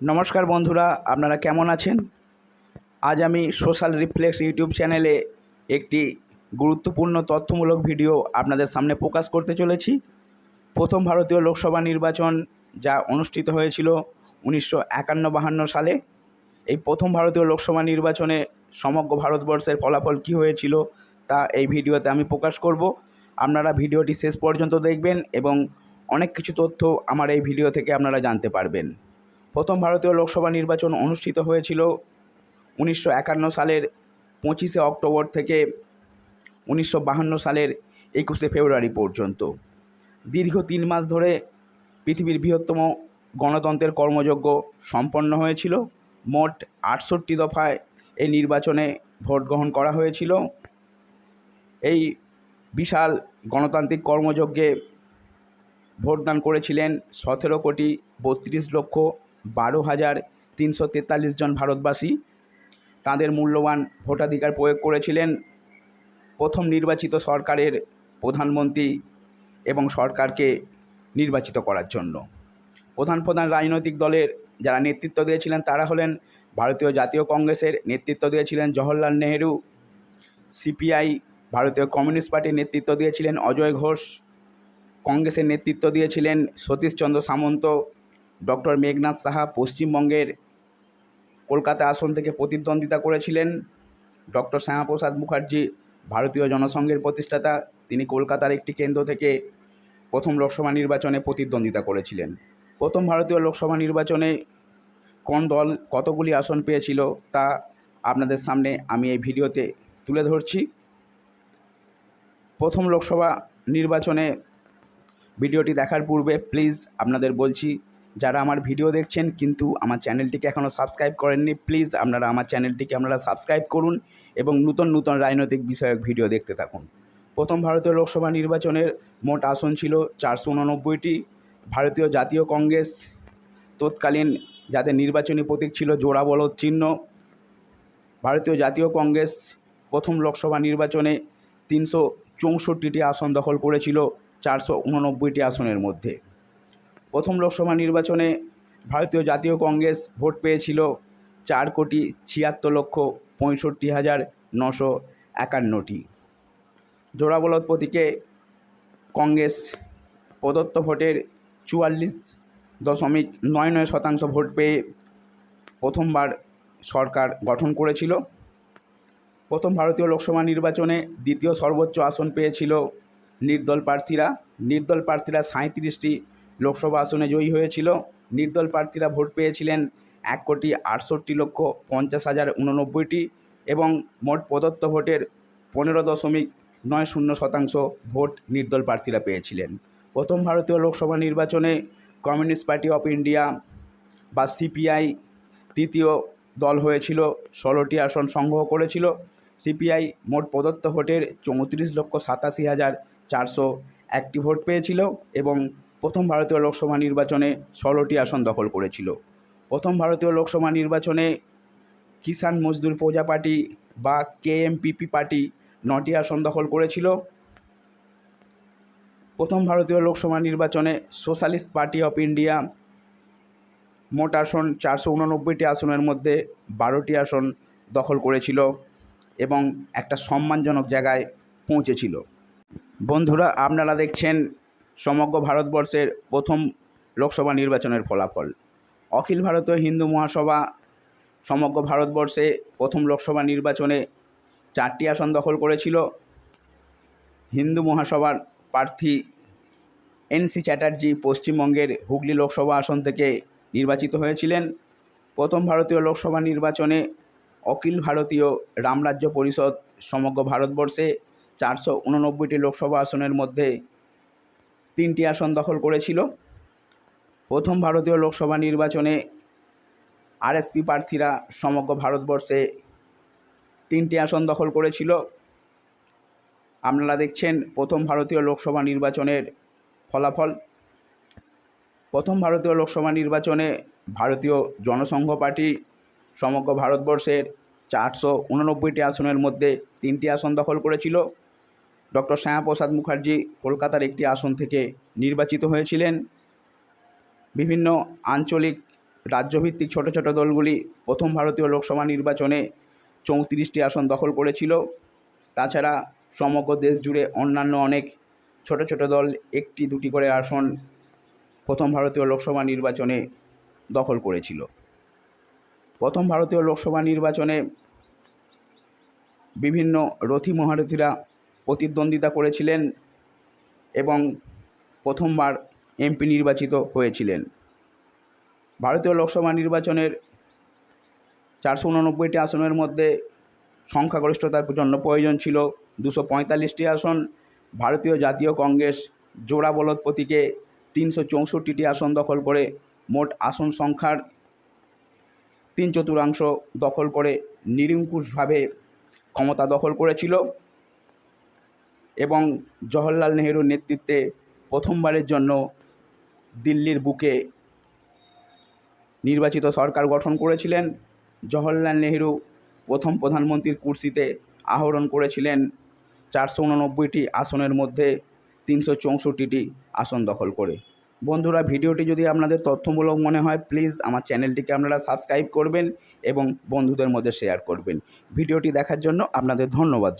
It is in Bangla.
নমস্কার বন্ধুরা, আপনারা কেমন আছেন? আজ আমি সোশ্যাল রিফ্লেক্স ইউটিউব চ্যানেলে একটি গুরুত্বপূর্ণ তথ্যমূলক ভিডিও আপনাদের সামনে প্রকাশ করতে চলেছি। প্রথম ভারতীয় লোকসভা নির্বাচন যা অনুষ্ঠিত হয়েছিল উনিশশো একান্ন বাহান্ন সালে। এই প্রথম ভারতীয় লোকসভা নির্বাচনে সমগ্র ভারতবর্ষের ফলাফল কী হয়েছিল তা এই ভিডিওতে আমি প্রকাশ করব। আপনারা ভিডিওটি শেষ পর্যন্ত দেখবেন এবং অনেক কিছু তথ্য আমার এই ভিডিও থেকে আপনারা জানতে পারবেন। প্রথম ভারতীয় লোকসভা নির্বাচন অনুষ্ঠিত হয়েছিল উনিশশো একান্ন সালের পঁচিশে অক্টোবর থেকে উনিশশো সালের একুশে ফেব্রুয়ারি পর্যন্ত। দীর্ঘ তিন মাস ধরে পৃথিবীর বৃহত্তম গণতন্ত্রের কর্মযজ্ঞ সম্পন্ন হয়েছিল। মোট আটষট্টি দফায় এই নির্বাচনে ভোট গ্রহণ করা হয়েছিল। এই বিশাল গণতান্ত্রিক কর্মযজ্ঞে ভোটদান করেছিলেন সতেরো কোটি বত্রিশ লক্ষ বারো হাজার তিনশো তেতাল্লিশ জন ভারতবাসী তাদের মূল্যবান ভোটাধিকার প্রয়োগ করেছিলেন। প্রথম নির্বাচিত সরকারের প্রধানমন্ত্রী এবং সরকারকে নির্বাচিত করার জন্য। প্রধান প্রধান রাজনৈতিক দলের যারা নেতৃত্ব দিয়েছিলেন তারা হলেন ভারতীয় জাতীয় কংগ্রেসের নেতৃত্ব দিয়েছিলেন জওহরলাল নেহেরু, সিপিআই, ভারতীয় কমিউনিস্ট পার্টির নেতৃত্ব দিয়েছিলেন অজয় ঘোষ, কংগ্রেসের নেতৃত্ব দিয়েছিলেন সতীশচন্দ্র সামন্ত ডক্টর মেঘনাথ সাহা পশ্চিমবঙ্গের কলকাতা আসন থেকে প্রতিদ্বন্দ্বিতা করেছিলেন। ডক্টর শ্যামাপ্রসাদ মুখার্জি, ভারতীয় জনসংঘের প্রতিষ্ঠাতা, তিনি কলকাতার একটি কেন্দ্র থেকে প্রথম লোকসভা নির্বাচনে প্রতিদ্বন্দ্বিতা করেছিলেন। প্রথম ভারতীয় লোকসভা নির্বাচনে কোন দল কতগুলি আসন পেয়েছিল তা আপনাদের সামনে আমি এই ভিডিওতে তুলে ধরছি। প্রথম লোকসভা নির্বাচনে ভিডিওটি দেখার পূর্বে প্লিজ আপনাদের বলছি যারা আমার ভিডিও দেখছেন কিন্তু আমার চ্যানেলটিকে এখনও সাবস্ক্রাইব করেননি প্লিজ আপনারা আমার চ্যানেলটিকে আপনারা সাবস্ক্রাইব করুন এবং নূতন নূতন রাজনৈতিক বিষয়ক ভিডিও দেখতে থাকুন। প্রথম ভারতীয় লোকসভা নির্বাচনের মোট আসন ছিল চারশো উননব্বইটি, ভারতীয় জাতীয় কংগ্রেস, তৎকালীন যাদের নির্বাচনী প্রতীক ছিল জোড়া বলদ চিহ্ন, ভারতীয় জাতীয় কংগ্রেস প্রথম লোকসভা নির্বাচনে তিনশো চৌষট্টিটি আসন দখল করেছিল চারশো উননব্বইটি আসনের মধ্যে। প্রথম লোকসভা নির্বাচনে ভারতীয় জাতীয় কংগ্রেস ভোট পেয়েছিল চার কোটি ছিয়াত্তর লক্ষ পঁয়ষট্টি হাজার নশো একান্নটি। জোড়াবলদ প্রতীকে কংগ্রেস প্রদত্ত ভোটের চুয়াল্লিশ দশমিক নয় নয় শতাংশ ভোট পেয়ে প্রথমবার সরকার গঠন করেছিল। প্রথম ভারতীয় লোকসভা নির্বাচনে দ্বিতীয় সর্বোচ্চ আসন পেয়েছিল নির্দল প্রার্থীরা। নির্দল প্রার্থীরা সাঁত্রিশটি লোকসভা আসনে জয়ী হয়েছিল। নির্দল প্রার্থীরা ভোট পেয়েছিলেন এক কোটি আটষট্টি লক্ষ পঞ্চাশ হাজার উননব্বইটি এবং মোট প্রদত্ত ভোটের পনেরো দশমিক নয় শূন্য শতাংশ ভোট নির্দল প্রার্থীরা পেয়েছিলেন। প্রথম ভারতীয় লোকসভা নির্বাচনে কমিউনিস্ট পার্টি অফ ইন্ডিয়া বা সিপিআই তৃতীয় দল হয়েছিল, ষোলোটি আসন সংগ্রহ করেছিল। সিপিআই মোট প্রদত্ত ভোটের চৌত্রিশ লক্ষ সাতাশি হাজার চারশো একটি ভোট পেয়েছিল এবং প্রথম ভারতীয় লোকসভা নির্বাচনে ষোলোটি আসন দখল করেছিল। প্রথম ভারতীয় লোকসভা নির্বাচনে কিষাণ মজদুর প্রজা পার্টি বা কেএমপিপি পার্টি নটি আসন দখল করেছিল। প্রথম ভারতীয় লোকসভা নির্বাচনে সোশ্যালিস্ট পার্টি অফ ইন্ডিয়া মোট আসন চারশো উননব্বইটি আসনের মধ্যে বারোটি আসন দখল করেছিল এবং একটা সম্মানজনক জায়গায় পৌঁছেছিল। বন্ধুরা, আপনারা দেখছেন সমগ্র ভারতবর্ষের প্রথম লোকসভা নির্বাচনের ফলাফল। অখিল ভারতীয় হিন্দু মহাসভা সমগ্র ভারতবর্ষে প্রথম লোকসভা নির্বাচনে চারটি আসন দখল করেছিল। হিন্দু মহাসভার প্রার্থী এনসি চ্যাটার্জি পশ্চিমবঙ্গের হুগলি লোকসভা আসন থেকে নির্বাচিত হয়েছিলেন। প্রথম ভারতীয় লোকসভা নির্বাচনে অখিল ভারতীয় রামরাজ্য পরিষদ সমগ্র ভারতবর্ষে চারশো উননব্বইটি লোকসভা আসনের মধ্যে তিনটি আসন দখল করেছিল। প্রথম ভারতীয় লোকসভা নির্বাচনে আরএসপি প্রার্থীরা সমগ্র ভারতবর্ষে তিনটি আসন দখল করেছিল। আপনারা দেখছেন প্রথম ভারতীয় লোকসভা নির্বাচনের ফলাফল। প্রথম ভারতীয় লোকসভা নির্বাচনে ভারতীয় জনসংঘ পার্টি সমগ্র ভারতবর্ষের চারশো উননব্বইটি আসনের মধ্যে তিনটি আসন দখল করেছিল। ডক্টর শ্যামাপ্রসাদ মুখার্জি কলকাতার একটি আসন থেকে নির্বাচিত হয়েছিলেন। বিভিন্ন আঞ্চলিক রাজ্যভিত্তিক ছোট ছোট দলগুলি প্রথম ভারতীয় লোকসভা নির্বাচনে চৌত্রিশটি আসন দখল করেছিল। তাছাড়া সমগ্র দেশ জুড়ে অন্যান্য অনেক ছোট ছোট দল একটি দুটি করে আসন প্রথম ভারতীয় লোকসভা নির্বাচনে দখল করেছিল। প্রথম ভারতীয় লোকসভা নির্বাচনে বিভিন্ন রথী মহারথীরা প্রতিদ্বন্দ্বিতা করেছিলেন এবং প্রথমবার এমপি নির্বাচিত হয়েছিলেন। ভারতীয় লোকসভা নির্বাচনের চারশো উননব্বইটি আসনের মধ্যে সংখ্যাগরিষ্ঠতার জন্য প্রয়োজন ছিল দুশো পঁয়তাল্লিশটি আসন। ভারতীয় জাতীয় কংগ্রেস জোড়া বলদ প্রতীকে তিনশো চৌষট্টিটি আসন দখল করে মোট আসন সংখ্যার তিন চতুর্থাংশ দখল করে নিরঙ্কুশভাবে ক্ষমতা দখল করেছিল। এবং জওহরলাল নেহেরুর নেতৃত্বে প্রথমবারের জন্য দিল্লির বুকে নির্বাচিত সরকার গঠন করেছিলেন। জওহরলাল নেহেরু প্রথম প্রধানমন্ত্রীর কুর্সিতে আহরণ করেছিলেন। চারশো উননব্বইটি আসনের মধ্যে তিনশো চৌষট্টিটি আসন দখল করে। বন্ধুরা, ভিডিওটি যদি আপনাদের তথ্যমূলক মনে হয় প্লিজ আমার চ্যানেলটিকে আপনারা সাবস্ক্রাইব করবেন এবং বন্ধুদের মধ্যে শেয়ার করবেন। ভিডিওটি দেখার জন্য আপনাদের ধন্যবাদ।